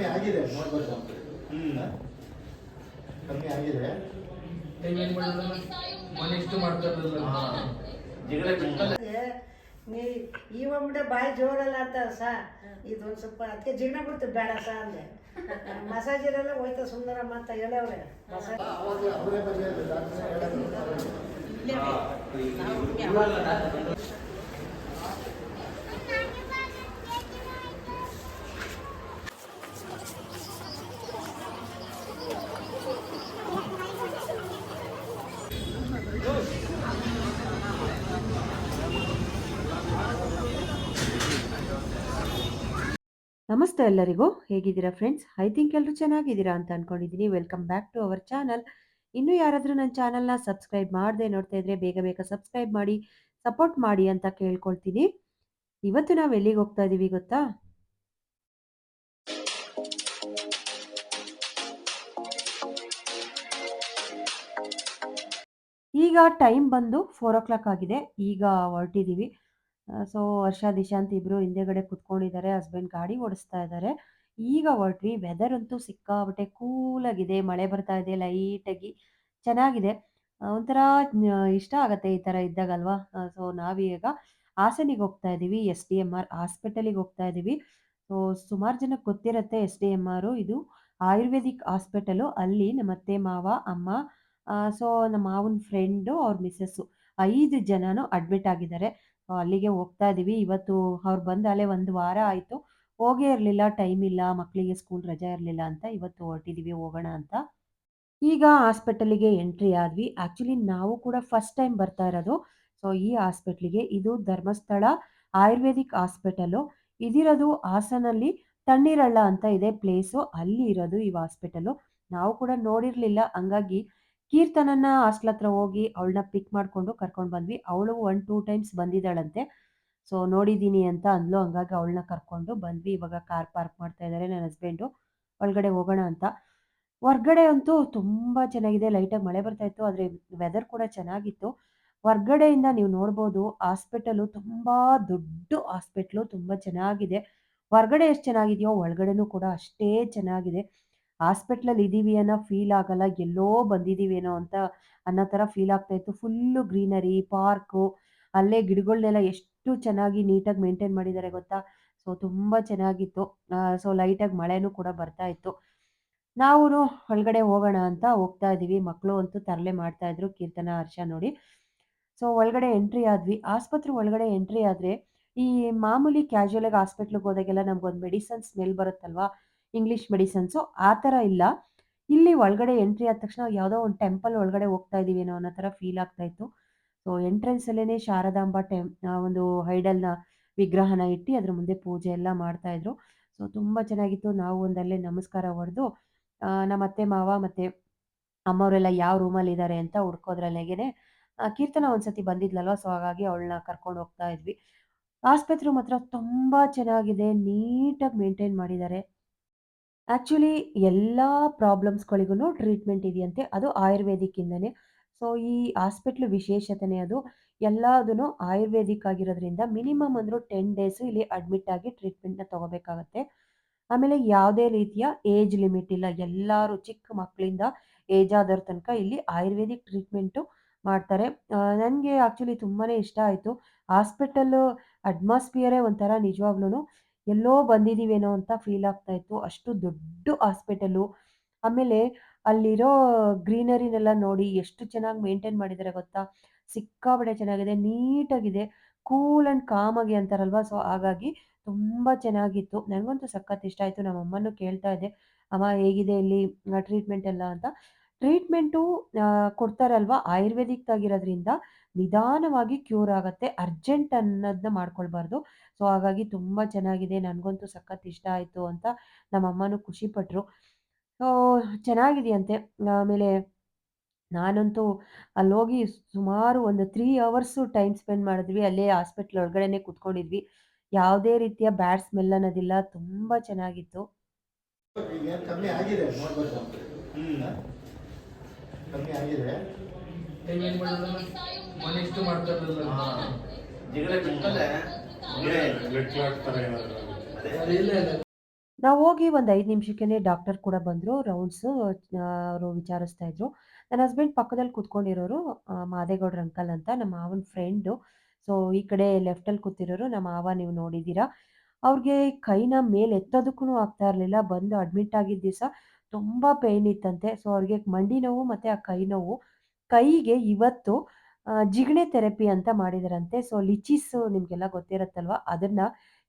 ಕಮ್ಮಿ ಆಗಿದೆ ನೋಡ್ಬೇಕು ಹ್ಮ್. ಕಮ್ಮಿ ಆಗಿದೆ. ನೀ ಈ ಒಮ್ಮೆ ಬಾಯಿ ಜೋರಲ್ಲ ಅಂತ ಸಾ? ಇದೊಂದು ಸ್ವಲ್ಪ ಅದಕ್ಕೆ ಜೀರ್ಣ ಬಿಡ್ತು ಬೇಡ ಸಾ ಅಂದೆ. ಮಸಾಜ್ ಇರಲ್ಲ ಹೋಯ್ತಾ ಸುಂದರಮ್ಮ ಅಂತ ಹೇಳವ್ರೆ. ಮಸಾಜ್ ನಮಸ್ತೆ ಎಲ್ಲರಿಗೂ. ಹೇಗಿದ್ದೀರಾ ಫ್ರೆಂಡ್ಸ್ ಐ ಥಿಂಕ್ ಎಲ್ಲರೂ ಚೆನ್ನಾಗಿದ್ದೀರಾ ಅಂತ ಅನ್ಕೊಂಡಿದ್ದೀನಿ. Welcome back to our channel ಇನ್ನೂ ಯಾರಾದರೂ ನನ್ನ ಚಾನಲ್ನ ಸಬ್ಸ್ಕ್ರೈಬ್ ಮಾಡದೆ ನೋಡ್ತಾ ಇದ್ರೆ ಬೇಗ ಬೇಗ ಸಬ್ಸ್ಕ್ರೈಬ್ ಮಾಡಿ ಸಪೋರ್ಟ್ ಮಾಡಿ ಅಂತ ಕೇಳ್ಕೊಳ್ತೀನಿ. ಇವತ್ತು ನಾವು ಎಲ್ಲಿಗೆ ಹೋಗ್ತಾ ಇದ್ದೀವಿ ಗೊತ್ತಾ? ಈಗ ಟೈಮ್ ಬಂದು ಫೋರ್ ಓ ಕ್ಲಾಕ್ ಆಗಿದೆ. ಈಗ ಹೊರಟಿದ್ದೀವಿ ಸೊ ವರ್ಷ ದಿಶಾಂತ್ ಇಬ್ಬರು ಹಿಂದೆಗಡೆ ಕುತ್ಕೊಂಡಿದ್ದಾರೆ, ಹಸ್ಬೆಂಡ್ ಗಾಡಿ ಓಡಿಸ್ತಾ ಇದ್ದಾರೆ. ಈಗ ಹೊರಟ್ವಿ ವೆದರ್ ಅಂತೂ ಸಿಕ್ಕಾಬಟ್ಟೆ ಕೂಲಾಗಿದೆ ಮಳೆ ಬರ್ತಾ ಇದೆ ಲೈಟಾಗಿ ಚೆನ್ನಾಗಿದೆ. ಒಂಥರ ಇಷ್ಟ ಆಗತ್ತೆ ಈ ಥರ ಇದ್ದಾಗಲ್ವಾ? ಸೊ ನಾವೀಗ ಹಾಸನಿಗೆ ಹೋಗ್ತಾ ಇದ್ದೀವಿ ಎಸ್ ಡಿ ಎಂ ಆರ್ ಹಾಸ್ಪಿಟಲಿಗೆ ಹೋಗ್ತಾ ಇದ್ದೀವಿ ಸೊ ಸುಮಾರು ಜನಕ್ಕೆ ಗೊತ್ತಿರುತ್ತೆ ಎಸ್ ಡಿ ಎಂ ಆರು, ಇದು ಆಯುರ್ವೇದಿಕ್ ಹಾಸ್ಪಿಟಲು. ಅಲ್ಲಿ ನಮ್ಮ ಅತ್ತೆ ಮಾವ, ಅಮ್ಮ ಸೊ ನಮ್ಮ ಮಾವನ ಫ್ರೆಂಡು ಅವ್ರ ಮಿಸ್ಸಸ್ಸು ಐದು ಜನನು ಅಡ್ಮಿಟ್ ಆಗಿದ್ದಾರೆ. ಅಲ್ಲಿಗೆ ಹೋಗ್ತಾ ಇದೀವಿ ಇವತ್ತು ಅವ್ರು ಬಂದಾಲೆ ಒಂದು ವಾರ ಆಯಿತು. ಹೋಗೇ ಇರಲಿಲ್ಲ ಟೈಮ್ ಇಲ್ಲ ಮಕ್ಕಳಿಗೆ ಸ್ಕೂಲ್ ರಜೆ ಇರಲಿಲ್ಲ ಅಂತ ಇವತ್ತು ಹೊರಟಿದ್ದೀವಿ ಹೋಗೋಣ ಅಂತ. ಈಗ ಹಾಸ್ಪಿಟಲಿಗೆ ಎಂಟ್ರಿ ಆದ್ವಿ. ಆ್ಯಕ್ಚುಲಿ ನಾವು ಕೂಡ ಫಸ್ಟ್ ಟೈಮ್ ಬರ್ತಾ ಇರೋದು. ಸೊ ಈ ಹಾಸ್ಪಿಟ್ಲಿಗೆ ಇದು ಧರ್ಮಸ್ಥಳ ಆಯುರ್ವೇದಿಕ್ ಹಾಸ್ಪಿಟಲು ಇದಿರೋದು ಹಾಸನಲ್ಲಿ ತಣ್ಣೀರಳ್ಳ ಅಂತ ಇದೆ ಪ್ಲೇಸು ಅಲ್ಲಿ ಇರೋದು ಈ ಹಾಸ್ಪಿಟಲು ನಾವು ಕೂಡ ನೋಡಿರಲಿಲ್ಲ. ಹಂಗಾಗಿ ಕೀರ್ತನನ್ನ ಹಾಸ್ಟೆಲ್ ಹತ್ರ ಹೋಗಿ ಅವಳನ್ನ ಪಿಕ್ ಮಾಡಿಕೊಂಡು ಕರ್ಕೊಂಡು ಬಂದ್ವಿ. ಅವಳು ಒನ್ ಟೂ ಟೈಮ್ಸ್ ಬಂದಿದ್ದಾಳಂತೆ. ಸೊ ನೋಡಿದ್ದೀನಿ ಅಂತ ಅಂದ್ಲು. ಹಂಗಾಗಿ ಅವಳನ್ನ ಕರ್ಕೊಂಡು ಬಂದ್ವಿ. ಇವಾಗ ಕಾರ್ ಪಾರ್ಕ್ ಮಾಡ್ತಾ ಇದ್ದಾರೆ ನನ್ನ ಹಸ್ಬೆಂಡು ಒಳಗಡೆ ಹೋಗೋಣ ಅಂತ. ಹೊರ್ಗಡೆ ಅಂತೂ ತುಂಬ ಚೆನ್ನಾಗಿದೆ. ಲೈಟಾಗಿ ಮಳೆ ಬರ್ತಾ ಇತ್ತು. ಆದರೆ ವೆದರ್ ಕೂಡ ಚೆನ್ನಾಗಿತ್ತು. ಹೊರ್ಗಡೆಯಿಂದ ನೀವು ನೋಡ್ಬೋದು ಹಾಸ್ಪಿಟಲು ತುಂಬ ದೊಡ್ಡ ಹಾಸ್ಪಿಟ್ಲು ತುಂಬ ಚೆನ್ನಾಗಿದೆ. ಹೊರ್ಗಡೆ ಎಷ್ಟು ಚೆನ್ನಾಗಿದೆಯೋ, ಒಳಗಡೆನೂ ಕೂಡ ಅಷ್ಟೇ ಚೆನ್ನಾಗಿದೆ. ಹಾಸ್ಪಿಟ್ಲಲ್ಲಿ ಇದ್ದೀವಿ ಅನ್ನೋ ಫೀಲ್ ಆಗಲ್ಲ, ಎಲ್ಲೋ ಬಂದಿದ್ದೀವೇನೋ ಅಂತ ಅನ್ನೋ ಥರ ಫೀಲ್ ಆಗ್ತಾ ಇತ್ತು. ಫುಲ್ಲು ಗ್ರೀನರಿ ಪಾರ್ಕು ಅಲ್ಲೇ ಗಿಡಗಳನ್ನೆಲ್ಲ ಎಷ್ಟು ಚೆನ್ನಾಗಿ ನೀಟಾಗಿ ಮೇಂಟೈನ್ ಮಾಡಿದ್ದಾರೆ ಗೊತ್ತಾ? ಸೊ ತುಂಬ ಚೆನ್ನಾಗಿತ್ತು. ಸೊ ಲೈಟಾಗಿ ಮಳೆನೂ ಕೂಡ ಬರ್ತಾ ಇತ್ತು. ನಾವು ಒಳಗಡೆ ಹೋಗೋಣ ಅಂತ ಹೋಗ್ತಾ ಇದ್ದೀವಿ. ಮಕ್ಕಳು ಅಂತೂ ತರಲೆ ಮಾಡ್ತಾ ಇದ್ರು, ಕೀರ್ತನ, ಹರ್ಷ ನೋಡಿ. ಸೊ ಒಳಗಡೆ ಎಂಟ್ರಿ ಆದ್ವಿ. ಆಸ್ಪತ್ರೆ ಒಳಗಡೆ ಎಂಟ್ರಿ ಆದರೆ ಈ ಮಾಮೂಲಿ ಕ್ಯಾಶುವಲಾಗಿ ಹಾಸ್ಪಿಟ್ಲಿಗೆ ಹೋದಾಗೆಲ್ಲ ನಮ್ಗೊಂದು ಮೆಡಿಸನ್ ಸ್ಮೆಲ್ ಬರುತ್ತಲ್ವಾ? ಇಂಗ್ಲೀಷ್ ಮೆಡಿಸನ್ಸು ಆ ಥರ ಇಲ್ಲ. ಇಲ್ಲಿ ಒಳಗಡೆ ಎಂಟ್ರಿ ಆದ ತಕ್ಷಣ ಯಾವುದೋ ಒಂದು ಟೆಂಪಲ್ ಒಳಗಡೆ ಹೋಗ್ತಾ ಇದ್ದೀವೇನೋ ಅನ್ನೋ ಥರ ಫೀಲ್ ಆಗ್ತಾ ಇತ್ತು. ಸೊ ಎಂಟ್ರೆನ್ಸಲ್ಲೇ ಶಾರದಾಂಬ ಟೆಂ ಒಂದು ಹೈಡಲ್ನ ವಿಗ್ರಹನ ಇಟ್ಟು ಅದ್ರ ಮುಂದೆ ಪೂಜೆ ಎಲ್ಲ ಮಾಡ್ತಾ ಇದ್ರು. ಸೊ ತುಂಬ ಚೆನ್ನಾಗಿತ್ತು. ನಾವು ಒಂದಲ್ಲೇ ನಮಸ್ಕಾರ ಹೊಡೆದು ನಮ್ಮ ಅತ್ತೆ, ಮಾವ ಮತ್ತು ಅಮ್ಮವರೆಲ್ಲ ಯಾವ ರೂಮಲ್ಲಿ ಇದ್ದಾರೆ ಅಂತ ಹುಡ್ಕೋದ್ರಲ್ಲೇನೆ ಕೀರ್ತನ ಒಂದ್ಸತಿ ಬಂದಿದ್ಲಲ್ವ? ಸೊ ಹಾಗಾಗಿ ಅವಳನ್ನ ಕರ್ಕೊಂಡು ಹೋಗ್ತಾ ಇದ್ವಿ. ಆಸ್ಪತ್ರೆ ಮಾತ್ರ ತುಂಬ ಚೆನ್ನಾಗಿದೆ. ನೀಟಾಗಿ ಮೇಂಟೈನ್ ಮಾಡಿದ್ದಾರೆ. ಆ್ಯಕ್ಚುಲಿ ಎಲ್ಲ ಪ್ರಾಬ್ಲಮ್ಸ್ಗಳಿಗೂ ಟ್ರೀಟ್ಮೆಂಟ್ ಇದೆಯಂತೆ. ಅದು ಆಯುರ್ವೇದಿಕ್ಕಿಂದನೇ. ಸೊ ಈ ಹಾಸ್ಪಿಟ್ಲ್ ವಿಶೇಷತೆನೇ ಅದು. ಎಲ್ಲದೂ ಆಯುರ್ವೇದಿಕ್ ಆಗಿರೋದ್ರಿಂದ ಮಿನಿಮಮ್ ಅಂದರೂ ಟೆನ್ ಡೇಸು ಇಲ್ಲಿ ಅಡ್ಮಿಟ್ ಆಗಿ ಟ್ರೀಟ್ಮೆಂಟ್ನ ತೊಗೋಬೇಕಾಗತ್ತೆ. ಆಮೇಲೆ ಯಾವುದೇ ರೀತಿಯ ಏಜ್ ಲಿಮಿಟ್ ಇಲ್ಲ. ಎಲ್ಲರೂ ಚಿಕ್ಕ ಮಕ್ಕಳಿಂದ ಏಜ್ ಆದವ್ರ ತನಕ ಇಲ್ಲಿ ಆಯುರ್ವೇದಿಕ್ ಟ್ರೀಟ್ಮೆಂಟು ಮಾಡ್ತಾರೆ. ನನಗೆ ಆ್ಯಕ್ಚುಲಿ ತುಂಬಾ ಇಷ್ಟ ಆಯಿತು. ಹಾಸ್ಪಿಟಲ್ಲು ಅಟ್ಮಾಸ್ಫಿಯರೇ ಒಂಥರ ನಿಜವಾಗ್ಲೂ ಎಲ್ಲೋ ಬಂದಿದ್ದೀವೇನೋ ಅಂತ ಫೀಲ್ ಆಗ್ತಾ ಇತ್ತು. ಅಷ್ಟು ದೊಡ್ಡ ಹಾಸ್ಪಿಟಲು ಆಮೇಲೆ ಅಲ್ಲಿರೋ ಗ್ರೀನರಿನೆಲ್ಲ ನೋಡಿ ಎಷ್ಟು ಚೆನ್ನಾಗಿ ಮೇಂಟೈನ್ ಮಾಡಿದ್ದಾರೆ ಗೊತ್ತಾ? ಸಿಕ್ಕಾಬಡೆ ಚೆನ್ನಾಗಿದೆ, ನೀಟಾಗಿದೆ ಕೂಲ್ ಆ್ಯಂಡ್ ಕಾಮಾಗಿ ಅಂತಾರಲ್ವ? ಸೊ ಹಾಗಾಗಿ ತುಂಬ ಚೆನ್ನಾಗಿತ್ತು. ನನಗಂತೂ ಸಖತ್ ಇಷ್ಟ ಆಯಿತು. ನಮ್ಮ ಅಮ್ಮನೂ ಕೇಳ್ತಾ ಇದ್ದೆ, ಅಮ್ಮ, ಹೇಗಿದೆ ಇಲ್ಲಿ ಟ್ರೀಟ್ಮೆಂಟ್ ಎಲ್ಲ? ಅಂತ. ಟ್ರೀಟ್ಮೆಂಟು ಕೊಡ್ತಾರಲ್ವ? ಆಯುರ್ವೇದಿಕ್ ಆಗಿರೋದ್ರಿಂದ ನಿಧಾನವಾಗಿ ಕ್ಯೂರ್ ಆಗುತ್ತೆ, ಅರ್ಜೆಂಟ್ ಅನ್ನೋದನ್ನ ಮಾಡ್ಕೊಳ್ಬಾರ್ದು. ಸೊ, ಹಾಗಾಗಿ ತುಂಬ ಚೆನ್ನಾಗಿದೆ, ನನಗಂತೂ ಸಖತ್ ಇಷ್ಟ ಆಯಿತು ಅಂತ ನಮ್ಮ ಅಮ್ಮನೂ ಖುಷಿಪಟ್ಟರು ಸೊ, ಚೆನ್ನಾಗಿದೆಯಂತೆ. ಆಮೇಲೆ ನಾನಂತೂ ಅಲ್ಲೋಗಿ ಸುಮಾರು ಒಂದು ತ್ರೀ ಅವರ್ಸು ಟೈಮ್ ಸ್ಪೆಂಡ್ ಮಾಡಿದ್ವಿ. ಅಲ್ಲೇ ಹಾಸ್ಪಿಟ್ಲ್ ಒಳಗಡೆನೆ ಕೂತ್ಕೊಂಡಿದ್ವಿ. ಯಾವುದೇ ರೀತಿಯ ಬ್ಯಾಡ್ ಸ್ಮೆಲ್ ಅನ್ನೋದಿಲ್ಲ, ತುಂಬ ಚೆನ್ನಾಗಿತ್ತು. ಕಮ್ಮಿ ಆಗಿದೆ ಮನೆ ಇಷ್ಟು. ಜಿಗಳೆ ಇಲ್ಲ ಇಲ್ಲ ನಾವು ಹೋಗಿ ಒಂದು ಐದು ನಿಮಿಷಕ್ಕೇನೆ ಡಾಕ್ಟರ್ ಕೂಡ ಬಂದರು. ರೌಂಡ್ಸು ಅವರು ವಿಚಾರಿಸ್ತಾ ಇದ್ರು. ನನ್ನ ಹಸ್ಬೆಂಡ್ ಪಕ್ಕದಲ್ಲಿ ಕೂತ್ಕೊಂಡಿರೋರು ಮಾದೇಗೌಡ್ರ ಅಂಕಲ್ ಅಂತ ನಮ್ಮ ಮಾವನ ಫ್ರೆಂಡು. ಸೊ ಈ ಕಡೆ ಲೆಫ್ಟಲ್ಲಿ ಕೂತಿರೋರು ನಮ್ಮ ಮಾವ ನೀವು ನೋಡಿದ್ದೀರಾ. ಅವ್ರಿಗೆ ಕೈನ ಮೇಲೆ ಎತ್ತೋದಕ್ಕೂ ಆಗ್ತಾ ಇರಲಿಲ್ಲ. ಬಂದು ಅಡ್ಮಿಟ್ ಆಗಿದ್ದ ದಿವಸ ತುಂಬ ಪೇಯ್ನ್ ಇತ್ತಂತೆ. ಸೊ ಅವ್ರಿಗೆ ಮಂಡಿ ನೋವು ಮತ್ತು ಆ ಕೈ ನೋವು. ಕೈಗೆ ಇವತ್ತು ಜಿಗಣೆ ಥೆರಪಿ ಅಂತ ಮಾಡಿದಾರಂತೆ. ಸೊ ಲಿಚಿಸ್ ನಿಮಗೆಲ್ಲ ಗೊತ್ತಿರುತ್ತಲ್ವಾ? ಅದನ್ನ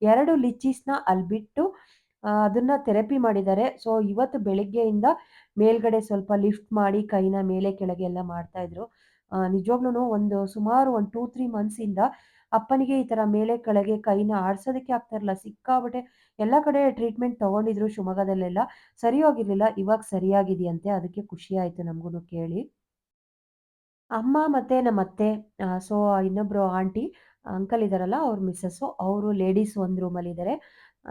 2 ಲಿಚಿಸ್‌ನ ಅಲ್ಲಿ ಬಿಟ್ಟು ಅದನ್ನು ಥೆರಪಿ ಮಾಡಿದ್ದಾರೆ. ಸೊ ಇವತ್ತು ಬೆಳಗ್ಗೆಯಿಂದ ಮೇಲ್ಗಡೆ ಸ್ವಲ್ಪ ಲಿಫ್ಟ್ ಮಾಡಿ ಕೈನ ಮೇಲೆ ಕೆಳಗೆ ಎಲ್ಲ ಮಾಡ್ತಾಯಿದ್ರು. ನಿಜವಾಗ್ಲೂ ಒಂದು ಸುಮಾರು ಒಂದು 2, 3 ಮಂತ್ಸಿಂದ ಅಪ್ಪನಿಗೆ ಈ ಥರ ಮೇಲೆ ಕೆಳಗೆ ಕೈನ ಆಡ್ಸೋದಕ್ಕೆ ಆಗ್ತಾ ಇರಲ್ಲ ಸಿಕ್ಕಾಪಟ್ಟೆ ಎಲ್ಲ ಕಡೆ ಟ್ರೀಟ್ಮೆಂಟ್ ತಗೊಂಡಿದ್ರು ಶಿವಮೊಗ್ಗದಲ್ಲೆಲ್ಲ. ಸರಿ ಹೋಗಿರ್ಲಿಲ್ಲ. ಇವಾಗ ಸರಿಯಾಗಿದೆಯಂತೆ. ಅದಕ್ಕೆ ಖುಷಿ ಆಯ್ತು ನಮಗೂನು ಕೇಳಿ. ಅಮ್ಮ ಮತ್ತೆ ನಮ್ಮ ಅತ್ತೆ ಸೊ ಇನ್ನೊಬ್ರು ಆಂಟಿ ಅಂಕಲ್ ಇದಾರಲ್ಲ, ಅವ್ರ ಮಿಸ್ಸಸ್ ಅವರು ಲೇಡೀಸ್ ಒಂದು ರೂಮಲ್ಲಿದ್ದಾರೆ.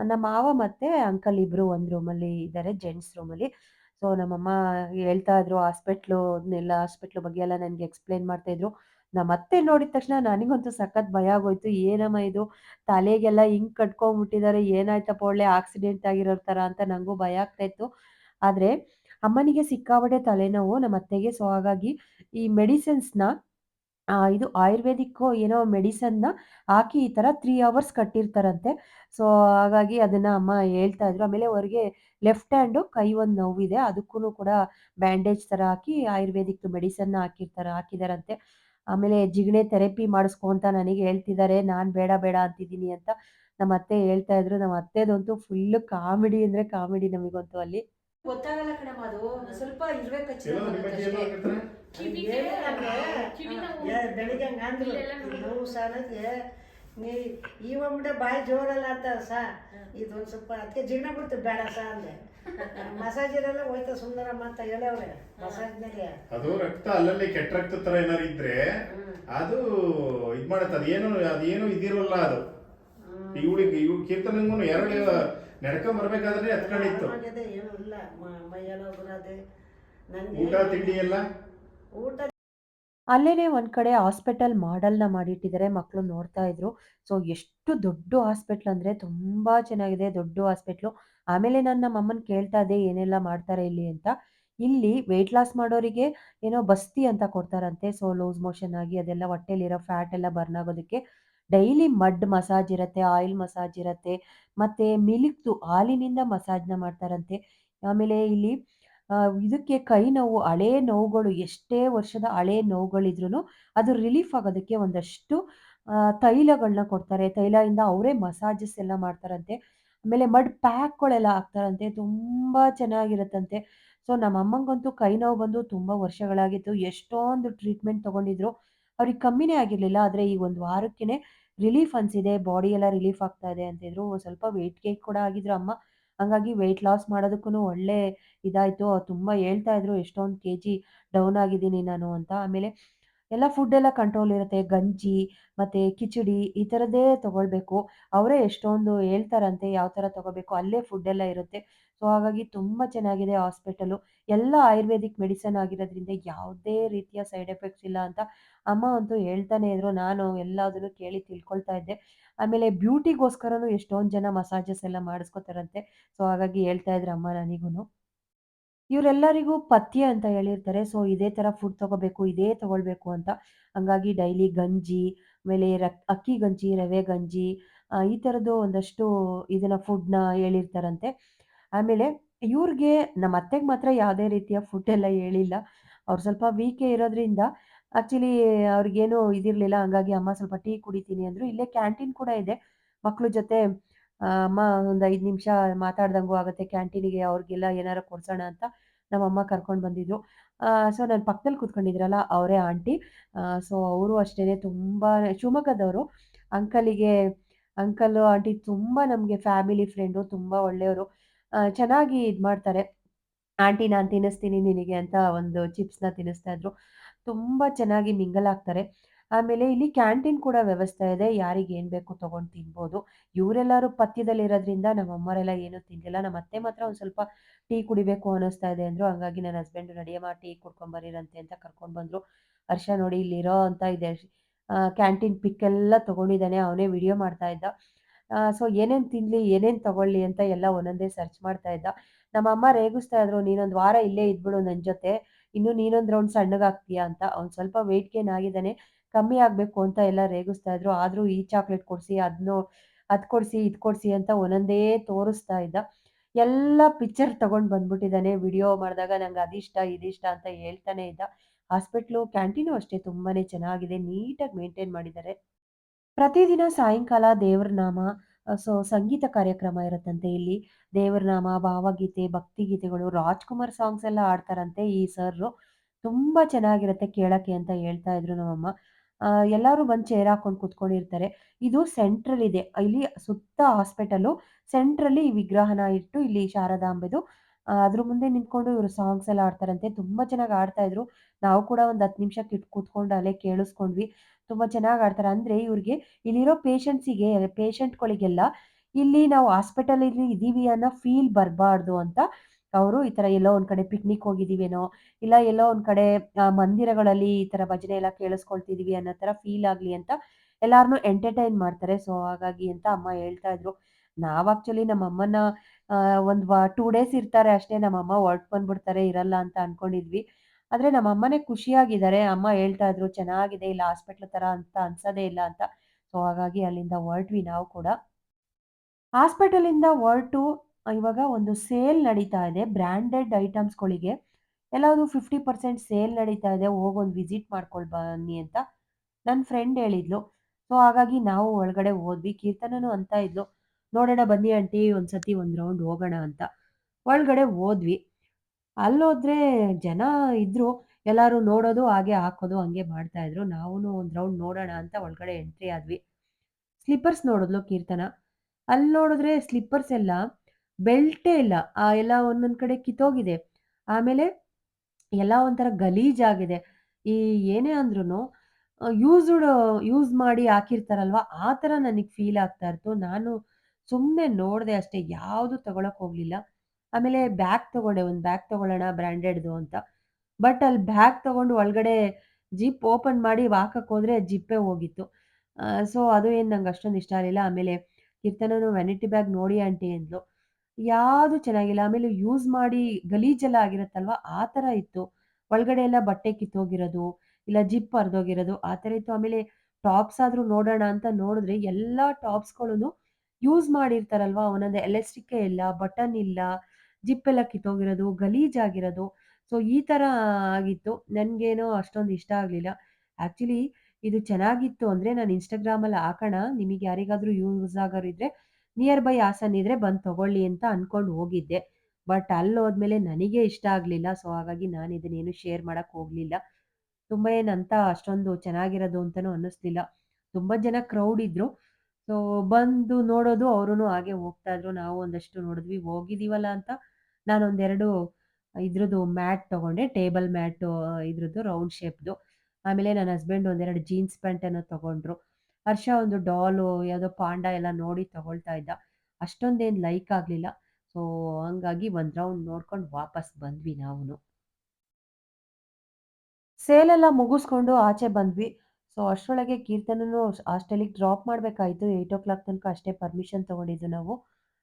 ನಮ್ಮ ಮಾವ ಮತ್ತೆ ಅಂಕಲ್ ಇಬ್ರು ಒಂದು ರೂಮಲ್ಲಿ ಇದ್ದಾರೆ ಜೆಂಟ್ಸ್ ರೂಮಲ್ಲಿ. ಸೊ ನಮ್ಮಮ್ಮ ಹೇಳ್ತಾ ಇದ್ರು ಹಾಸ್ಪಿಟ್ಲು ಅದನ್ನೆಲ್ಲ ಹಾಸ್ಪಿಟ್ಲು ಬಗ್ಗೆ ಎಲ್ಲ ನನಗೆ ಎಕ್ಸ್‌ಪ್ಲೇನ್ ಮಾಡ್ತಾ ಇದ್ರು. ನಮ್ಮ ಅತ್ತೆ ನೋಡಿದ ತಕ್ಷಣ ನನಗಂತೂ ಸಖತ್ ಭಯ ಆಗೋಯ್ತು. ಏನಮ್ಮ ಇದು ತಲೆಗೆಲ್ಲ ಹಿಂಗ್ ಕಟ್ಕೊಂಡ್ಬಿಟ್ಟಿದ್ದಾರೆ ಏನಾಯ್ತಪ್ಪ ಒಳ್ಳೆ ಆಕ್ಸಿಡೆಂಟ್ ಆಗಿರೋ ಥರ ಅಂತ ನನಗೂ ಭಯ ಆಗ್ತಾ ಇತ್ತು. ಆದ್ರೆ ಅಮ್ಮನಿಗೆ ಸಿಕ್ಕಾಪಟ್ಟೆ ತಲೆನೋವು ನಮ್ಮ ಅತ್ತೆಗೆ. ಸೊ ಹಾಗಾಗಿ ಈ ಮೆಡಿಸಿನ್ಸ್‌ನ ಆ, ಇದು ಆಯುರ್ವೇದಿಕ್ ಏನೋ ಮೆಡಿಸನ್‌ನ ಹಾಕಿ ಈ ಥರ ತ್ರೀ ಅವರ್ಸ್ ಕಟ್ಟಿರ್ತಾರಂತೆ. ಸೊ ಹಾಗಾಗಿ ಅದನ್ನ ಅಮ್ಮ ಹೇಳ್ತಾ ಇದ್ರು. ಆಮೇಲೆ ಅವ್ರಿಗೆ ಲೆಫ್ಟ್ ಹ್ಯಾಂಡು ಕೈ ಒಂದು ನೋವಿದೆ. ಅದಕ್ಕೂನು ಕೂಡ ಬ್ಯಾಂಡೇಜ್ ಥರ ಹಾಕಿ ಆಯುರ್ವೇದಿಕ್ ಮೆಡಿಸನ್‌ನ ಹಾಕಿರ್ತಾರೆ ಹಾಕಿದಾರಂತೆ. ಆಮೇಲೆ ಜಿಗಣೆ ಥೆರಪಿ ಮಾಡಿಸ್ಕೊ ಅಂತ ನನಗೆ ಹೇಳ್ತಿದ್ದಾರೆ. ನಾನು ಬೇಡ ಬೇಡ ಅಂತಿದ್ದೀನಿ ಅಂತ ನಮ್ಮ ಅತ್ತೆ ಹೇಳ್ತಾ ಇದ್ರು. ನಮ್ಮ ಅತ್ತೆದಂತೂ ಫುಲ್ ಕಾಮಿಡಿ ಅಂದರೆ ಕಾಮಿಡಿ ನಮಗಂತೂ ಅಲ್ಲಿ. ಗೊತ್ತಾಗಲ್ಲ ಕಣಮ್ಮ ಅದು. ಸ್ವಲ್ಪ ಇರ್ಬೇಕು. ನೋವು ಸಾಲಕ್ಕೆ ನೀ ಈ ಒಮ್ಮೆ ಬಾಯಿ ಜೋರಲ್ಲ ಅಂತ ಸಾ? ಇದೊಂದು ಸ್ವಲ್ಪ ಅದಕ್ಕೆ ಜೀರ್ಣ ಬಿಡ್ತು. ಬೇಡ ಸಾ ಅಂದೆ. ಮಸಾಜ್ ಇರಲ್ಲ ಹೋಯ್ತಾ ಸುಂದರಮ್ಮ ಅಂತ ಹೇಳವ್ರೆ ಮಸಾಜ್ನಲ್ಲಿ ಅದು ರಕ್ತ ಅಲ್ಲಲ್ಲಿ ಕೆಟ್ಟ ರಕ್ತ ತರ ಏನಾರು ಇದ್ರೆ ಅದು ಇದ್ ಮಾಡತ್ತೆ. ಅದೇನು ಅದೇನು ಇದಿರಲ್ಲ ಅದು. ಇವಳಿಗೆ ಇವ್ ಕೀರ್ತನಂಗೂ ಎರಡು ನಡ್ಕೊಂಡ್ ಬರ್ಬೇಕಾದ್ರೆ ಎತ್ಕೊಂಡಿತ್ತು. ಆರಾಮಾಗಿದೆ, ಏನೂ ಇಲ್ಲ. ಮೈಯೆಲ್ಲ ಉಗುರದೆ ನನ್ಗೆ ಊಟ ತಿಂಡಿ ಎಲ್ಲ? ಊಟ ಅಲ್ಲೇನೆ ಒಂದ್ ಕಡೆ ಹಾಸ್ಪಿಟಲ್ ಮಾಡಲ್ನ ಮಾಡಿಟ್ಟಿದ್ದಾರೆ. ಮಕ್ಕಳು ನೋಡ್ತಾ ಇದ್ರು. ಸೊ ಎಷ್ಟು ದೊಡ್ಡ ಹಾಸ್ಪಿಟ್ಲ್ ಅಂದ್ರೆ ತುಂಬಾ ಚೆನ್ನಾಗಿದೆ. ದೊಡ್ಡ ಹಾಸ್ಪಿಟ್ಲು. ಆಮೇಲೆ ನಾನು ನಮ್ಮ ಅಮ್ಮನ ಕೇಳ್ತಾ ಇದೆ ಏನೆಲ್ಲ ಮಾಡ್ತಾರೆ ಇಲ್ಲಿ ಅಂತ. ಇಲ್ಲಿ ವೆಯ್ಟ್ ಲಾಸ್ ಮಾಡೋರಿಗೆ ಏನೋ ಬಸ್ತಿ ಅಂತ ಕೊಡ್ತಾರಂತೆ. ಸೊ ಲೂಸ್ ಮೋಷನ್ ಆಗಿ ಅದೆಲ್ಲ ಹೊಟ್ಟೆಲಿರೋ ಫ್ಯಾಟ್ ಎಲ್ಲ ಬರ್ನ್ ಆಗೋದಕ್ಕೆ ಡೈಲಿ ಮಡ್ ಮಸಾಜ್ ಇರುತ್ತೆ ಆಯಿಲ್ ಮಸಾಜ್ ಇರತ್ತೆ. ಮತ್ತೆ ಮಿಲ್ಕ್‌ದು ಹಾಲಿನಿಂದ ಮಸಾಜ್‌ನ ಮಾಡ್ತಾರಂತೆ. ಆಮೇಲೆ ಇಲ್ಲಿ ಇದಕ್ಕೆ ಕೈ ನೋವು, ಹಳೆ ನೋವುಗಳು, ಎಷ್ಟೇ ವರ್ಷದ ಹಳೆ ನೋವುಗಳಿದ್ರೂ ಅದು ರಿಲೀಫ್ ಆಗೋದಕ್ಕೆ ಒಂದಷ್ಟು ತೈಲಗಳನ್ನ ಕೊಡ್ತಾರೆ. ತೈಲದಿಂದ ಅವರೇ ಮಸಾಜಸ್ ಎಲ್ಲ ಮಾಡ್ತಾರಂತೆ. ಆಮೇಲೆ ಮಡ್ ಪ್ಯಾಕ್‌ಗಳೆಲ್ಲ ಹಾಕ್ತಾರಂತೆ. ತುಂಬಾ ಚೆನ್ನಾಗಿರುತ್ತಂತೆ. ಸೊ ನಮ್ಮ ಅಮ್ಮಂಗಂತೂ ಕೈ ನೋವು ಬಂದು ತುಂಬಾ ವರ್ಷಗಳಾಗಿತ್ತು. ಎಷ್ಟೊಂದು ಟ್ರೀಟ್ಮೆಂಟ್ ತಗೊಂಡಿದ್ರು. ಅವ್ರಿಗೆ ಕಮ್ಮಿನೇ ಆಗಿರಲಿಲ್ಲ, ಆದ್ರೆ ಈ ಒಂದು ವಾರಕ್ಕೇನೆ ರಿಲೀಫ್ ಅನ್ಸಿದೆ. ಬಾಡಿ ಎಲ್ಲ ರಿಲೀಫ್ ಆಗ್ತಾ ಇದೆ ಅಂತಿದ್ರು. ಸ್ವಲ್ಪ ವೆಯ್ಟ್ ಗೇನ್ ಕೂಡ ಆಗಿದ್ರು ಅಮ್ಮ. ಹಂಗಾಗಿ ವೆಯ್ಟ್ ಲಾಸ್ ಮಾಡೋದಕ್ಕೂ ಒಳ್ಳೆ ಇದಾಯ್ತು. ತುಂಬ ತುಂಬಾ ಹೇಳ್ತಾ ಇದ್ರು, ಎಷ್ಟೊಂದು ಕೆಜಿ ಡೌನ್ ಆಗಿದ್ದೀನಿ ನಾನು ಅಂತ. ಆಮೇಲೆ ಎಲ್ಲ ಫುಡ್ ಎಲ್ಲ ಕಂಟ್ರೋಲ್ ಇರುತ್ತೆ. ಗಂಜಿ ಮತ್ತೆ ಕಿಚಡಿ ಈ ಥರದ್ದೇ ತಗೊಳ್ಬೇಕು. ಅವರೇ ಎಷ್ಟೊಂದು ಹೇಳ್ತಾರಂತೆ ಯಾವ ಥರ ತಗೋಬೇಕು. ಅಲ್ಲೇ ಫುಡ್ ಎಲ್ಲ ಇರುತ್ತೆ. ಸೊ ಹಾಗಾಗಿ ತುಂಬಾ ಚೆನ್ನಾಗಿದೆ ಹಾಸ್ಪಿಟಲು. ಎಲ್ಲ ಆಯುರ್ವೇದಿಕ್ ಮೆಡಿಸನ್ ಆಗಿರೋದ್ರಿಂದ ಯಾವುದೇ ರೀತಿಯ ಸೈಡ್ ಎಫೆಕ್ಟ್ಸ್ ಇಲ್ಲ ಅಂತ ಅಮ್ಮ ಅಂತೂ ಹೇಳ್ತಾನೆ ಇದ್ರು. ನಾನು ಎಲ್ಲದನ್ನು ಕೇಳಿ ತಿಳ್ಕೊಳ್ತಾ ಇದ್ದೆ. ಆಮೇಲೆ ಬ್ಯೂಟಿಗೋಸ್ಕರನೂ ಎಷ್ಟೊಂದು ಜನ ಮಸಾಜಸ್ ಎಲ್ಲ ಮಾಡಿಸ್ಕೊತಾರಂತೆ. ಸೊ ಹಾಗಾಗಿ ಹೇಳ್ತಾ ಇದ್ರು ಅಮ್ಮ ನನಗೂನು. ಇವರೆಲ್ಲರಿಗೂ ಪಥ್ಯ ಅಂತ ಹೇಳಿರ್ತಾರೆ. ಸೊ ಇದೇ ಥರ ಫುಡ್ ತಗೋಬೇಕು, ಇದೇ ತಗೊಳ್ಬೇಕು ಅಂತ. ಹಂಗಾಗಿ ಡೈಲಿ ಗಂಜಿ, ಆಮೇಲೆ ಅಕ್ಕಿ ಗಂಜಿ, ರವೆ ಗಂಜಿ ಈ ಥರದ್ದು ಒಂದಷ್ಟು ಇದನ್ನ ಫುಡ್‌ನ ಹೇಳಿರ್ತಾರಂತೆ. ಆಮೇಲೆ ಇವ್ರಿಗೆ ನಮ್ಮ ಅತ್ತೆಗೆ ಮಾತ್ರ ಯಾವುದೇ ರೀತಿಯ ಫುಡ್ ಎಲ್ಲ ಹೇಳಿಲ್ಲ. ಅವ್ರು ಸ್ವಲ್ಪ ವೀಕೆ ಇರೋದ್ರಿಂದ ಆ್ಯಕ್ಚುಲಿ ಅವ್ರಿಗೇನು ಇದಿರಲಿಲ್ಲ ಹಂಗಾಗಿ ಅಮ್ಮ ಸ್ವಲ್ಪ ಟೀ ಕುಡಿತೀನಿ ಅಂದರು ಇಲ್ಲೇ ಕ್ಯಾಂಟೀನ್ ಕೂಡ ಇದೆ. ಮಕ್ಕಳು ಜೊತೆ ಅಮ್ಮ ಒಂದು ಐದು ನಿಮಿಷ ಮಾತಾಡ್ದಂಗೂ ಆಗುತ್ತೆ ಕ್ಯಾಂಟೀನಿಗೆ ಅವ್ರಿಗೆಲ್ಲ ಏನಾರ ಕೊಡ್ಸೋಣ ಅಂತ ನಮ್ಮಮ್ಮ ಕರ್ಕೊಂಡು ಬಂದಿದ್ರು. ಸೊ ನಾನು ಪಕ್ಕದಲ್ಲಿ ಕೂತ್ಕೊಂಡಿದ್ರಲ್ಲ ಅವರೇ ಆಂಟಿ. ಸೊ ಅವರು ಅಷ್ಟೇನೆ ತುಂಬಾ ಶಿವಮೊಗ್ಗದವರು. ಅಂಕಲಿಗೆ ಅಂಕಲು, ಆಂಟಿ ತುಂಬಾ ನಮಗೆ ಫ್ಯಾಮಿಲಿ ಫ್ರೆಂಡು. ತುಂಬಾ ಒಳ್ಳೆಯವರು. ಚೆನ್ನಾಗಿ ಇದು ಮಾಡ್ತಾರೆ. ಆಂಟಿ ನಾನು ತಿನ್ನಿಸ್ತೀನಿ ನಿನಗೆ ಅಂತ ಒಂದು ಚಿಪ್ಸ್‌ನ ತಿನ್ನಿಸ್ತಾ ಇದ್ರು. ತುಂಬಾ ಚೆನ್ನಾಗಿ ಮಿಂಗಲ್ ಆಗ್ತಾರೆ. ಆಮೇಲೆ ಇಲ್ಲಿ ಕ್ಯಾಂಟೀನ್ ಕೂಡ ವ್ಯವಸ್ಥೆ ಇದೆ. ಯಾರಿಗೆ ಏನು ಬೇಕು ತೊಗೊಂಡು ತಿನ್ಬೋದು. ಇವರೆಲ್ಲರೂ ಪಥ್ಯದಲ್ಲಿರೋದ್ರಿಂದ ನಮ್ಮ ಅಮ್ಮರೆಲ್ಲ ಏನೂ ತಿಂದಿಲ್ಲ. ನಮ್ಮ ಅತ್ತೆ ಮಾತ್ರ ಒಂದು ಸ್ವಲ್ಪ ಟೀ ಕುಡಿಬೇಕು ಅನ್ನಿಸ್ತಾ ಇದೆ ಅಂದ್ರು. ಹಂಗಾಗಿ ನನ್ನ ಹಸ್ಬೆಂಡು ನಡಿಯಮ್ಮ ಟೀ ಕುಡ್ಕೊಂಡು ಬರೀರಂತೆ ಅಂತ ಕರ್ಕೊಂಡು ಬಂದ್ರು. ಹರ್ಷ ನೋಡಿ ಇಲ್ಲಿರೋ ಅಂತ ಇದೆ ಕ್ಯಾಂಟೀನ್ ಪಿಕ್ ಎಲ್ಲ ತಗೊಂಡಿದ್ದಾನೆ. ಅವನೇ ವಿಡಿಯೋ ಮಾಡ್ತಾ ಇದ್ದ. ಸೊ ಏನೇನು ತಿನ್ಲಿ, ಏನೇನು ತಗೊಳ್ಳಿ ಅಂತ ಎಲ್ಲ ಒಂದೊಂದೇ ಸರ್ಚ್ ಮಾಡ್ತಾ ಇದ್ದ ನಮ್ಮ ಅಮ್ಮ ರೇಗಿಸ್ತಾ ಇದ್ರು ನೀನೊಂದು ವಾರ ಇಲ್ಲೇ ಇದ್ಬಿಡು ನನ್ನ ಜೊತೆ ಇನ್ನು ನೀನೊಂದು ರೌಂಡ್ ಸಣ್ಣಗಾಗ್ತೀಯಾ ಅಂತ ಅವ್ನು ಸ್ವಲ್ಪ ವೆಯ್ಟ್ ಗೇನ್ ಆಗಿದ್ದಾನೆ ಕಮ್ಮಿ ಆಗಬೇಕು ಅಂತ ಎಲ್ಲ ರೇಗಿಸ್ತಾ ಇದ್ರು. ಆದರೂ ಈ ಚಾಕ್ಲೇಟ್ ಕೊಡಿಸಿ ಅದನ್ನು ಅದು ಕೊಡಿಸಿ, ಇದು ಕೊಡಿಸಿ ಅಂತ ಒಂದೊಂದೇ ತೋರಿಸ್ತಾ ಇದ್ದ. ಎಲ್ಲ ಪಿಕ್ಚರ್ ತಗೊಂಡು ಬಂದ್ಬಿಟ್ಟಿದ್ದಾನೆ. ವಿಡಿಯೋ ಮಾಡಿದಾಗ ನಂಗೆ ಅದಿಷ್ಟ, ಇದಿಷ್ಟ ಅಂತ ಹೇಳ್ತಾನೆ ಇದ್ದ. ಹಾಸ್ಪಿಟ್ಲು, ಕ್ಯಾಂಟೀನು ಅಷ್ಟೇ. ತುಂಬಾ ಚೆನ್ನಾಗಿದೆ. ನೀಟಾಗಿ ಮೇಂಟೈನ್ ಮಾಡಿದ್ದಾರೆ. ಪ್ರತಿದಿನ ಸಾಯಂಕಾಲ ದೇವ್ರ ನಾಮ ಸೊ, ಸಂಗೀತ ಕಾರ್ಯಕ್ರಮ ಇರುತ್ತಂತೆ ಇಲ್ಲಿ. ದೇವ್ರ ನಾಮ, ಭಾವಗೀತೆ, ಭಕ್ತಿಗೀತೆಗಳು, ರಾಜ್ಕುಮಾರ್ ಸಾಂಗ್ಸ್ ಎಲ್ಲ ಆಡ್ತಾರಂತೆ ಈ ಸರ್ರು. ತುಂಬ ಚೆನ್ನಾಗಿರುತ್ತೆ ಕೇಳಕ್ಕೆ ಅಂತ ಹೇಳ್ತಾ ಇದ್ರು ನಮ್ಮಮ್ಮ. ಎಲ್ಲರೂ ಬಂದು ಚೇರ್ ಹಾಕೊಂಡು ಕುತ್ಕೊಂಡಿರ್ತಾರೆ. ಇದು ಸೆಂಟ್ರಲ್ ಇದೆ. ಇಲ್ಲಿ ಸುತ್ತ ಹಾಸ್ಪಿಟಲು, ಸೆಂಟ್ರಲ್ಲಿ ಈ ವಿಗ್ರಹನ ಇಟ್ಟು ಇಲ್ಲಿ ಶಾರದಾಂಬೆದು. ಅದ್ರ ಮುಂದೆ ನಿಂತ್ಕೊಂಡು ಇವರು ಸಾಂಗ್ಸ್ ಎಲ್ಲ ಆಡ್ತಾರಂತೆ ತುಂಬ ಚೆನ್ನಾಗಿ ಆಡ್ತಾ ಇದ್ರು. ನಾವು ಕೂಡ ಒಂದು ಹತ್ತು ನಿಮಿಷ ಕಿಟ್, ಕೂತ್ಕೊಂಡು ಅಲ್ಲೇ ಕೇಳಿಸ್ಕೊಂಡ್ವಿ. ತುಂಬ ಚೆನ್ನಾಗಿ ಆಡ್ತಾರೆ ಅಂದ್ರೆ ಇವ್ರಿಗೆ ಇಲ್ಲಿರೋ ಪೇಷಂಟ್ಸಿಗೆ ಪೇಷಂಟ್ಗಳಿಗೆಲ್ಲ ಇಲ್ಲಿ ನಾವು ಹಾಸ್ಪಿಟಲಲ್ಲಿ ಇದೀವಿ ಅನ್ನೋ ಫೀಲ್ ಬರಬಾರ್ದು ಅಂತ ಅವರು ಈ ತರ ಎಲ್ಲೋ ಒಂದ್ ಕಡೆ ಪಿಕ್ನಿಕ್ ಹೋಗಿದೀವೇನೋ ಇಲ್ಲ ಎಲ್ಲೋ ಒಂದ್ ಕಡೆ ಮಂದಿರಗಳಲ್ಲಿ ಈ ತರ ಭಜನೆ ಎಲ್ಲ ಕೇಳಿಸ್ಕೊಳ್ತಿದೀವಿ ಅನ್ನೋ ತರ ಫೀಲ್ ಆಗ್ಲಿ ಅಂತ ಎಲ್ಲಾರನು ಎಂಟರ್ಟೈನ್ ಮಾಡ್ತಾರೆ. ಸೊ ಹಾಗಾಗಿ ಅಂತ ಅಮ್ಮ ಹೇಳ್ತಾ ಇದ್ರು. ನಾವ್ ಆಕ್ಚುಲಿ ನಮ್ಮ ಅಮ್ಮನ ಒಂದು ಟೂ ಡೇಸ್ ಇರ್ತಾರೆ ಅಷ್ಟೇ ನಮ್ಮಮ್ಮ ಹೊರಟ್ ಬಂದ್ಬಿಡ್ತಾರೆ, ಇರಲ್ಲ ಅಂತ ಅನ್ಕೊಂಡಿದ್ವಿ. ಆದ್ರೆ ನಮ್ಮ ಅಮ್ಮನೇ ಖುಷಿಯಾಗಿದ್ದಾರೆ. ಅಮ್ಮ ಹೇಳ್ತಾ ಇದ್ರು, ಚೆನ್ನಾಗಿದೆ, ಇಲ್ಲ ಹಾಸ್ಪಿಟ್ಲ್ ತರ ಅಂತ ಅನ್ಸೋದೇ ಇಲ್ಲ ಅಂತ. ಸೊ ಹಾಗಾಗಿ ಅಲ್ಲಿಂದ ಹೊರಟ್ವಿ ನಾವು ಕೂಡ. ಹಾಸ್ಪಿಟಲಿಂದ ಹೊರಟು ಇವಾಗ ಒಂದು ಸೇಲ್ ನಡೀತಾ ಇದೆ ಬ್ರ್ಯಾಂಡೆಡ್ ಐಟಮ್ಸ್ಗಳಿಗೆ. ಎಲ್ಲಾದರೂ ಫಿಫ್ಟಿ ಪರ್ಸೆಂಟ್ ಸೇಲ್ ನಡೀತಾ ಇದೆ, ಹೋಗೊಂದು ವಿಸಿಟ್ ಮಾಡ್ಕೊಂಡು ಬನ್ನಿ ಅಂತ ನನ್ನ ಫ್ರೆಂಡ್ ಹೇಳಿದ್ಲು. ಸೊ ಹಾಗಾಗಿ ನಾವು ಒಳಗಡೆ ಹೋದ್ವಿ, ಕೀರ್ತನನು ಅಂತ ಇದ್ಲು. ನೋಡೋಣ, ಬನ್ನಿ ಆಂಟಿ ಒಂದ್ಸತಿ ಒಂದು ರೌಂಡ್ ಹೋಗೋಣ ಅಂತ. ಒಳಗಡೆ ಹೋದ್ವಿ. ಅಲ್ಲೋದ್ರೆ ಜನ ಇದ್ರು, ಎಲ್ಲರೂ ನೋಡೋದು, ಹಾಗೆ ಹಾಕೋದು, ಹಂಗೆ ಮಾಡ್ತಾ ಇದ್ರು. ನಾವು ಒಂದು ರೌಂಡ್ ನೋಡೋಣ ಅಂತ ಒಳಗಡೆ ಎಂಟ್ರಿ ಆದ್ವಿ. ಸ್ಲಿಪ್ಪರ್ಸ್ ನೋಡಿದ್ಲು ಕೀರ್ತನ. ಅಲ್ಲಿ ನೋಡಿದ್ರೆ ಸ್ಲಿಪ್ಪರ್ಸ್ ಎಲ್ಲ ಬೆಲ್ಟೇ ಇಲ್ಲ. ಆ ಎಲ್ಲ ಒಂದೊಂದು ಕಡೆ ಕಿತ್ತೋಗಿದೆ. ಆಮೇಲೆ ಎಲ್ಲ ಒಂಥರ ಗಲೀಜಾಗಿದೆ ಈ ಏನೇ ಅಂದ್ರೂ ಯೂಸ್ಡ್, ಯೂಸ್ ಮಾಡಿ ಹಾಕಿರ್ತಾರಲ್ವ? ಆ ಥರ ನನಗೆ ಫೀಲ್ ಆಗ್ತಾ ಇತ್ತು ನಾನು ಸುಮ್ಮನೆ ನೋಡಿದೆ ಅಷ್ಟೇ, ಯಾವುದು ತಗೊಳಕ್ಕೆ ಹೋಗಲಿಲ್ಲ. ಆಮೇಲೆ ಬ್ಯಾಗ್ ತಗೊಂಡೆ, ಒಂದು ಬ್ಯಾಗ್ ತಗೊಳ್ಳೋಣ ಬ್ರ್ಯಾಂಡೆಡ್ದು ಅಂತ. ಬಟ್ ಅಲ್ಲಿ ಬ್ಯಾಗ್ ತಗೊಂಡು ಒಳಗಡೆ ಜಿಪ್ ಓಪನ್ ಮಾಡಿ ವಾಕಕ್ಕೆ ಹೋದರೆ ಜಿಪ್ಪೇ ಹೋಗಿತ್ತು. ಸೊ, ಅದು ಏನು ನಂಗೆ ಅಷ್ಟೊಂದು ಇಷ್ಟ ಆಗಲಿಲ್ಲ. ಆಮೇಲೆ ಕೀರ್ತನನು ವ್ಯಾನಿಟಿ ಬ್ಯಾಗ್ ನೋಡಿ ಆಂಟಿ ಅಂದ್ಲು. ಯಾವುದು ಚೆನ್ನಾಗಿಲ್ಲ. ಆಮೇಲೆ ಯೂಸ್ ಮಾಡಿ ಗಲೀಜೆಲ್ಲ ಆಗಿರುತ್ತಲ್ವ? ಆ ಥರ ಇತ್ತು. ಒಳಗಡೆ ಎಲ್ಲ ಬಟ್ಟೆ ಕಿತ್ತೋಗಿರೋದು, ಇಲ್ಲ ಜಿಪ್ ಹರಿದೋಗಿರೋದು, ಆ ಥರ ಇತ್ತು. ಆಮೇಲೆ ಟಾಪ್ಸ್ ಆದರೂ ನೋಡೋಣ ಅಂತ ನೋಡಿದ್ರೆ ಎಲ್ಲ ಟಾಪ್ಸ್ಗಳನ್ನು ಯೂಸ್ ಮಾಡಿರ್ತಾರಲ್ವ? ಒಂದೊಂದು ಎಲೆಸ್ಟಿಕ್ಕೇ ಇಲ್ಲ, ಬಟನ್ ಇಲ್ಲ, ಜಿಪ್ ಎಲ್ಲ ಕಿತ್ತೋಗಿರೋದು ಗಲೀಜಾಗಿರೋದು ಸೊ ಈ ಥರ ಆಗಿತ್ತು. ನನಗೇನೋ ಅಷ್ಟೊಂದು ಇಷ್ಟ ಆಗಲಿಲ್ಲ. ಆ್ಯಕ್ಚುಲಿ ಇದು ಚೆನ್ನಾಗಿತ್ತು ಅಂದರೆ ನಾನು ಇನ್ಸ್ಟಾಗ್ರಾಮಲ್ಲಿ ಹಾಕೋಣ. ನಿಮಗೆ ಯಾರಿಗಾದರೂ ಯೂಸ್ ಆಗೋರಿದ್ರೆ ನಿಯರ್ ಬೈ ಆಸನ್ ಇದ್ರೆ ಬಂದು ತಗೊಳ್ಳಿ ಅಂತ ಅನ್ಕೊಂಡು ಹೋಗಿದ್ದೆ. ಬಟ್ ಅಲ್ಲಿ ಹೋದ್ಮೇಲೆ ನನಗೆ ಇಷ್ಟ ಆಗಲಿಲ್ಲ. ಸೊ ಹಾಗಾಗಿ ನಾನು ಇದನ್ನೇನು ಶೇರ್ ಮಾಡೋಕ್ಕೆ ಹೋಗಲಿಲ್ಲ. ತುಂಬ ಏನಂತ ಅಷ್ಟೊಂದು ಚೆನ್ನಾಗಿರೋದು ಅಂತಲೂ ಅನ್ನಿಸ್ಲಿಲ್ಲ. ತುಂಬ ಜನ ಕ್ರೌಡ್ ಇದ್ರು. ಸೊ ಬಂದು ನೋಡೋದು ಅವರೂ ಹಾಗೆ ಹೋಗ್ತಾ ಇದ್ರು. ನಾವು ಒಂದಷ್ಟು ನೋಡಿದ್ವಿ. ಹೋಗಿದ್ದೀವಲ್ಲ ಅಂತ ನಾನು ಒಂದೆರಡು ಇದ್ರದ್ದು ಮ್ಯಾಟ್ ತಗೊಂಡೆ. ಟೇಬಲ್ ಮ್ಯಾಟ್, ಇದ್ರದ್ದು ರೌಂಡ್ ಶೇಪ್ದು ಆಮೇಲೆ ನನ್ನ ಹಸ್ಬೆಂಡ್ ಒಂದೆರಡು ಜೀನ್ಸ್ ಪ್ಯಾಂಟ್ ಅನ್ನು ತೊಗೊಂಡ್ರು. ಹರ್ಷ ಒಂದು ಡಾಲು, ಯಾವುದೋ ಪಾಂಡ ಎಲ್ಲ ನೋಡಿ ತಗೊಳ್ತಾ ಇದ್ದ. ಅಷ್ಟೊಂದೇನು ಲೈಕ್ ಆಗಲಿಲ್ಲ. ಸೊ ಹಂಗಾಗಿ ಒಂದು ರೌಂಡ್ ನೋಡ್ಕೊಂಡು ವಾಪಸ್ ಬಂದ್ವಿ ನಾವು ಸೇಲೆಲ್ಲ ಮುಗಿಸ್ಕೊಂಡು ಆಚೆ ಬಂದ್ವಿ. ಸೊ ಅಷ್ಟರೊಳಗೆ ಕೀರ್ತನೂ ಹಾಸ್ಟೆಲಿಗೆ ಡ್ರಾಪ್ ಮಾಡಬೇಕಾಯಿತು. ಏಯ್ಟ್ ಓ ಕ್ಲಾಕ್ ತನಕ ಅಷ್ಟೇ ಪರ್ಮಿಷನ್ ತೊಗೊಂಡಿದ್ದು ನಾವು.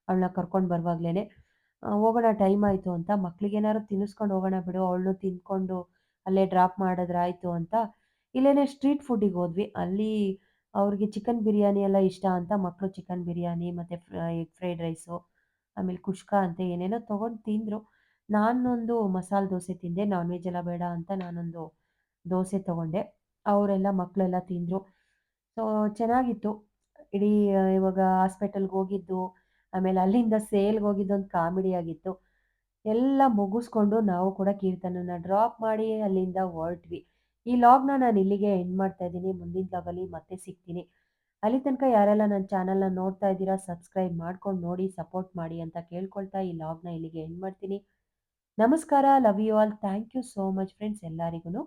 ಅವಳನ್ನ ಕರ್ಕೊಂಡು ಬರುವಾಗ್ಲೇ ಹೋಗೋಣ ಟೈಮ್ ಆಯಿತು ಅಂತ. ಮಕ್ಳಿಗೇನಾದ್ರು ತಿನ್ನಿಸ್ಕೊಂಡು ಹೋಗೋಣ ಬಿಡು. ಅವಳನ್ನು ತಿನ್ಕೊಂಡು ಅಲ್ಲೇ ಡ್ರಾಪ್ ಮಾಡಿದ್ರಾಯ್ತು ಅಂತ. ಇಲ್ಲೇನೆ ಸ್ಟ್ರೀಟ್ ಫುಡ್ಡಿಗೆ ಹೋದ್ವಿ. ಅಲ್ಲಿ ಅವ್ರಿಗೆ ಚಿಕನ್ ಬಿರಿಯಾನಿ ಎಲ್ಲ ಇಷ್ಟ ಅಂತ ಮಕ್ಕಳು ಚಿಕನ್ ಬಿರಿಯಾನಿ ಮತ್ತು ಎಗ್ ಫ್ರೈಡ್ ರೈಸು ಆಮೇಲೆ ಕುಷ್ಕ ಅಂತ ಏನೇನೋ ತೊಗೊಂಡು ತಿಂದರು. ನಾನೊಂದು ಮಸಾಲೆ ದೋಸೆ ತಿಂದೆ ನಾನ್ ವೆಜ್ ಎಲ್ಲ ಬೇಡ ಅಂತ ನಾನೊಂದು ದೋಸೆ ತೊಗೊಂಡೆ. ಅವರೆಲ್ಲ ಮಕ್ಕಳೆಲ್ಲ ತಿಂದರು. ಸೊ ಚೆನ್ನಾಗಿತ್ತು. ಇಡೀ ಇವಾಗ ಹಾಸ್ಪಿಟಲ್ಗೆ ಹೋಗಿದ್ದು, ಆಮೇಲೆ ಅಲ್ಲಿಂದ ಸೇಲ್ಗೆ ಹೋಗಿದ್ದು ಒಂದು ಕಾಮಿಡಿ ಆಗಿತ್ತು. ಎಲ್ಲ ಮುಗಿಸ್ಕೊಂಡು ನಾವು ಕೂಡ ಕೀರ್ತನನ್ನ ಡ್ರಾಪ್ ಮಾಡಿ ಅಲ್ಲಿಂದ ಹೊರಟ್ವಿ. ಈ ಲಾಗ್ನ ನಾನು ಇಲ್ಲಿಗೆ ಎಂಡ್ ಮಾಡ್ತಾ ಇದ್ದೀನಿ. ಮುಂದಿನ ಲಾಗಲ್ಲಿ ಮತ್ತೆ ಸಿಗ್ತೀನಿ. ಅಲ್ಲಿ ತನಕ ಯಾರೆಲ್ಲ ನನ್ನ ಚಾನಲ್ನ ನೋಡ್ತಾ ಇದ್ದೀರಾ ಸಬ್ಸ್ಕ್ರೈಬ್ ಮಾಡ್ಕೊಂಡು ನೋಡಿ ಸಪೋರ್ಟ್ ಮಾಡಿ ಅಂತ ಕೇಳ್ಕೊಳ್ತಾ ಈ ಲಾಗ್ನ ಇಲ್ಲಿಗೆ ಎಂಡ್ ಮಾಡ್ತೀನಿ. ನಮಸ್ಕಾರ love you all thank you so much friends ಎಲ್ಲರಿಗೂ